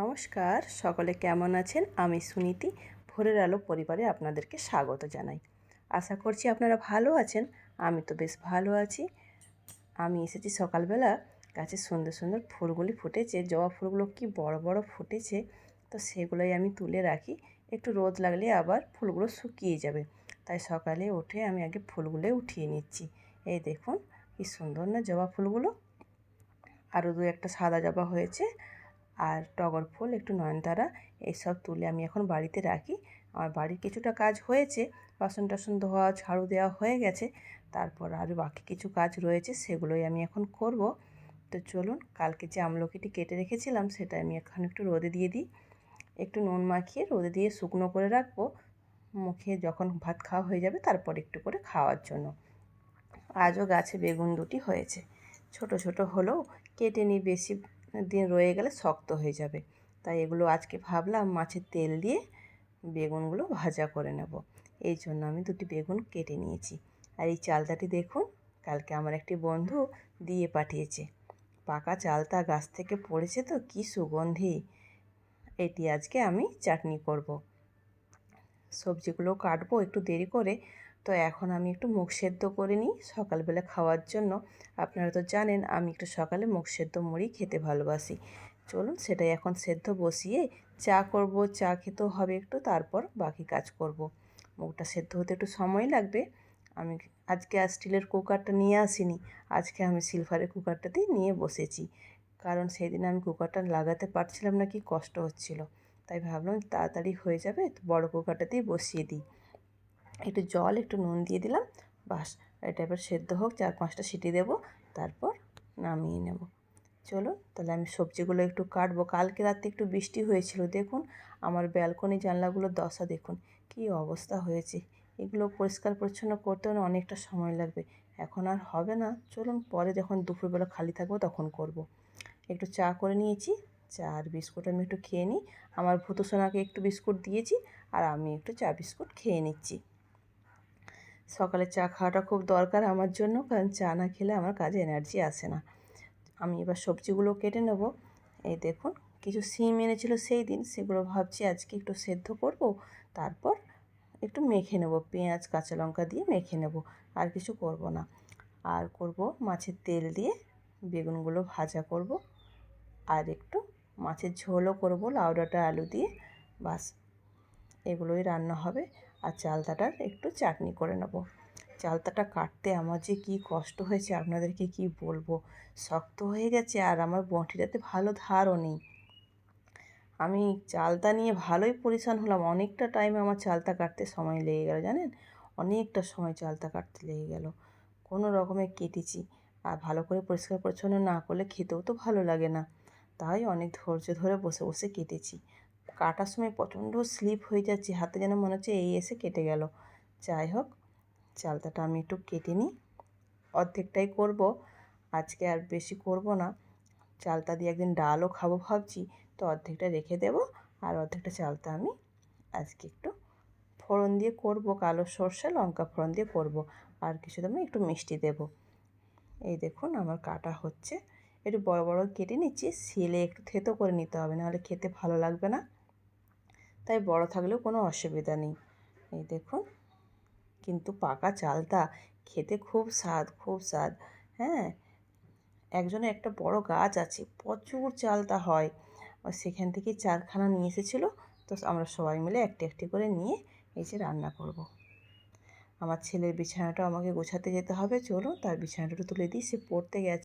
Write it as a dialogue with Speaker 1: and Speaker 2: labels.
Speaker 1: নমস্কার, সকলে কেমন আছেন? আমি সুনীতি, ভোরের আলো পরিবারে আপনাদেরকে স্বাগত জানাই। আশা করছি আপনারা ভালো আছেন, আমি তো বেশ ভালো আছি। আমি এসেছি সকালবেলা, গাছে সুন্দর সুন্দর ফুলগুলি ফুটেছে, জবা ফুলগুলো কি বড় বড় ফুটেছে, তো সেগুলোই আমি তুলে রাখি। একটু রোদ লাগলে আবার ফুলগুলো শুকিয়ে যাবে, তাই সকালে উঠে আমি আগে ফুলগুলো উঠিয়ে নিচ্ছি। এই দেখুন, কি সুন্দর না জবা ফুলগুলো। আরও দু একটা সাদা জবা হয়েছে আর টগর ফুল, একটু নয়নতারা, এইসব তুলে আমি এখন বাড়িতে রাখি। আমার বাড়ির কিছুটা কাজ হয়েছে বাসন টাসন ধোয়া, ঝাড়ু দেওয়া হয়ে গেছে। তারপর আরও বাকি কিছু কাজ রয়েছে, সেগুলোই আমি এখন করব। তো চলুন, কালকে যে আমলকিটি কেটে রেখেছিলাম, সেটা আমি এখন একটু রোদে দিয়ে দিই। একটু নুন মাখিয়ে রোদে দিয়ে শুকনো করে রাখব। মুখে যখন ভাত খাওয়া হয়ে যাবে, তারপর একটু করে খাওয়ার জন্য। আজও গাছে বেগুন দুটি হয়েছে। ছোট ছোট হলেও কেটে নিই বেশি দিন রয়ে গেলে শক্ত হয়ে যাবে। তাই এগুলো আজকে ভাবলাম মাছের তেল দিয়ে বেগুনগুলো ভাজা করে নেব। এই জন্য আমি দুটি বেগুন কেটে নিয়েছি। আর এই চালতাটি দেখুন, কালকে আমার একটি বন্ধু দিয়ে পাঠিয়েছে। পাকা চালতা গাছ থেকে পড়েছে তো, কি সুগন্ধি। এটি আজকে আমি চাটনি করব। সবজিগুলো কাটবো, একটু দেরি করে তো এখন আমি একটু মুখ সেদ্ধ করে নিই সকালবেলা খাওয়ার জন্য। আপনারা তো জানেন আমি একটু সকালে মুখ সেদ্ধ মুড়ি খেতে ভালোবাসি। চলুন সেটাই এখন সেদ্ধ বসিয়ে চা করব, চা খেতেও হবে একটু, তারপর বাকি কাজ করব। মুখটা সেদ্ধ হতে একটু সময় লাগবে। আমি আজকে আর স্টিলের কুকারটা নিয়ে আসিনি, আজকে আমি সিলভারের কুকারটাতেই নিয়ে বসেছি। কারণ সেদিন আমি কুকারটা লাগাতে পারছিলাম না, কি কষ্ট হচ্ছিল। তাই ভাবলাম তাড়াতাড়ি হয়ে যাবে, বড় কুকারটাতেই বসিয়ে দিই। একটু জল, একটু নুন দিয়ে দিলাম। বাস, এটা এবার সেদ্ধ হোক, চার পাঁচটা সিটি দেবো, তারপর নামিয়ে নেব। চলো, তাহলে আমি সবজিগুলো একটু কাটবো। কালকে রাতে একটু বৃষ্টি হয়েছিল, দেখুন, আমার ব্যালকনি জানলাগুলোর দশা, দেখুন, কি অবস্থা হয়েছে। এগুলো পরিষ্কার পরিচ্ছন্ন করতে না অনেকটা সময় লাগবে। এখন আর হবে না। চলুন, পরে যখন দুপুরবেলা খালি থাকব, তখন করব। একটু চা করে নিয়েছি, চা আর বিস্কুট আমি একটু খেয়ে নিই। আমার ভূত সোনাকে একটু বিস্কুট দিয়েছি, আর আমি একটু চা বিস্কুট খেয়ে নিচ্ছি। সকালে চা খাওয়াটা খুব দরকার আমার জন্য, কারণ চা না খেলে আমার কাজে এনার্জি আসে না। আমি এবার সবজিগুলো কেটে নেব। এই দেখুন, কিছু সিম এনেছিল সেই দিন, সেগুলো ভাবছি আজকে একটু সেদ্ধ করব, তারপর একটু মেখে নেব। পেঁয়াজ, কাঁচা লঙ্কা দিয়ে মেখে নেব, আর কিছু করব না। আর করব মাছের তেল দিয়ে বেগুনগুলো ভাজা করব, আর একটু মাছের ঝোলও করব, লাউ ডাঁটা, আলু দিয়ে, বাস। এগুলোই রান্না হবে। আর চালতাটার একটু চাটনি করে নেব। চালতাটা কাটতে আমার যে কি কষ্ট হয়েছে, আপনাদেরকে কি বলব? শক্ত হয়ে গেছে আর আমার বঁটিটাতে ভালো ধারও নেই। আমি চালতা নিয়ে ভালোই পরিশান হলাম। অনেকটা টাইমে আমার চালতা কাটতে সময় লেগে গেল, জানেন? অনেকটা সময় চালতা কাটতে লেগে গেল। কোনো রকমে কেটেছি। আর ভালো করে পরিষ্কার পরিচ্ছন্ন না করলে খেতেও তো ভালো লাগে না। তাই অনেক ধৈর্য ধরে বসে বসে কেটেছি। কাটার সময় প্রচণ্ড স্লিপ হয়ে যাচ্ছে, হাতে যেন মনে হচ্ছে এই এসে কেটে গেল। যাই হোক, চালতাটা আমি একটু কেটে নিই। অর্ধেকটাই করব, আজকে আর বেশি করব না। চালতা দিয়ে একদিন ডালও খাব ভাবছি, তো অর্ধেকটা রেখে দেব আর অর্ধেকটা চালতা আমি আজকে একটু ফোড়ন দিয়ে করব, কালো সর্ষে, লঙ্কা ফোড়ন দিয়ে করব আর কিছু দেবো একটু মিষ্টি দেব। এই দেখুন আমার কাটা হচ্ছে। একটু বড় বড় কেটে নিচ্ছি সেলে একটু থেতো করে নিতে হবে, নাহলে খেতে ভালো লাগবে না। তাই বড় থাকলেও কোনো অসুবিধা নেই। এই দেখুন, কিন্তু পাকা চালটা খেতে খুব স্বাদ খুব স্বাদ হ্যাঁ? একজনের একটা বড় গাছ আছে, প্রচুর চালতা হয়। সেখান থেকে চারখানা নিয়ে এসেছিল, তো আমরা সবাই মিলে একটি একটি করে নিয়ে এসে রান্না করব। আমার ছেলের বিছানাটা আমাকে গোছাতে যেতে হবে চলো তার বিছানাটা তুলে দিই, সে পড়তে গেছে।